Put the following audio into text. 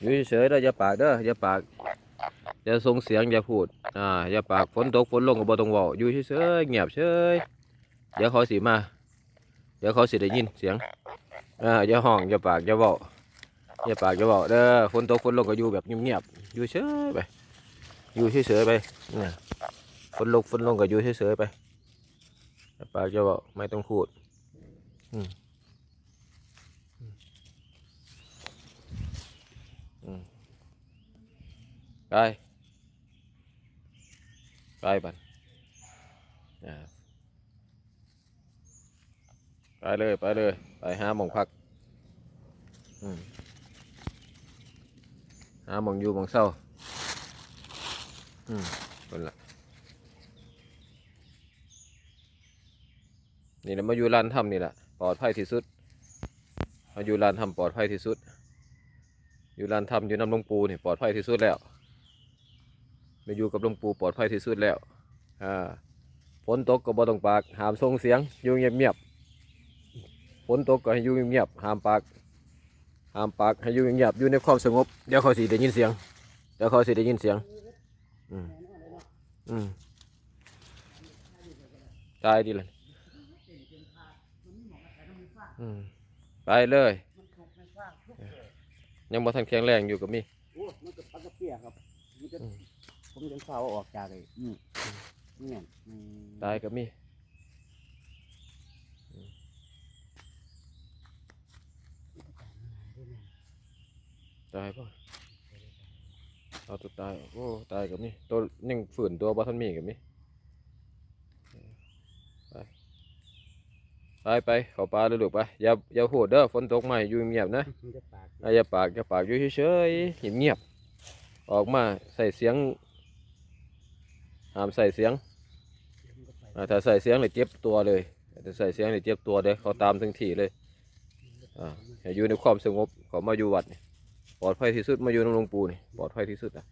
อยู่เฉยๆเด้ออย่าปากเด้ออย่าปากอย่าส่งเสียงอย่าพูดอ่าอย่าปากฝนตกฝนลงก็บ่ต้องเว้าอยู่เฉยๆเงียบเฉยเดี๋ยวเขาสิมา เดี๋ยวเขาสิได้ยินเสียงอ่าอย่าห้องอย่าปากอย่าเว้าอย่าปากอย่าเว้าเด้อฝนตกฝนลงก็อยู่แบบเงียบๆอยู่เฉยไปอยู่เฉยๆไปเนี่ยฝนลงฝนลงก็อยู่เฉยๆไปอย่าปากอย่าเว้าไม่ต้องพูด ไปไปบันไปเลยไปเลย ไปหาหมองพักหาหมองอยู่หมองเศร้าอืมคนละนี่แหละมาอยู่ร้านทำนี่แหละปลอดภัยที่สุดมาอยู่ร้านทำปลอดภัยที่สุด อยู่ร้านทำอยู่น้ำลงปูนี่ปลอดภัยที่สุดแล้ว มาอยู่กับหลวงปู่ปลอดภัยที่สุดแล้วอ่าฝนตกก็บ่ต้องปากห้ามส่งเสียงอยู่เงียบๆฝนตกก็ให้อยู่เงียบๆห้ามปากห้ามปากให้อยู่เงียบๆอยู่ในความสงบเดี๋ยวเขาสิได้ยินเสียงเดี๋ยวเขาสิได้ยินเสียงอืมอืมตายดีเลยอืมไปเลยยังบ่ทันแข็งแรงอยู่กับมีโอ้มันก็ปักกระเปียครับ ผมจะเฝ้าเอาออกจากไอ้นี่เนี่ยอืมตายกับมีตายป่ะเอาตัวตายโอ้ตายกับมีตัวยังฝืนตัวบ่ทันมีกับมีไปไปไปเข้าป่าเลยลูกไปอย่าอย่าโหดเด้อฝนตกใหม่อยู่เงียบๆนะ มันจะปากอะอย่าปากอย่าปากอยู่เฉยๆเงียบๆออกมาใส่เสียง ห้ามใส่เสียงถ้าใส่เสียงเลยเจ็บตัวเลยถ้าใส่เสียงเลยเจ็บตัวเลยเขาตามถึงที่เลยอ่าอยู่ในความสงบขอมาอยู่วัดปลอดภัยที่สุดมาอยู่ในหลวงปู่นี่ปลอดภัยที่สุดอะ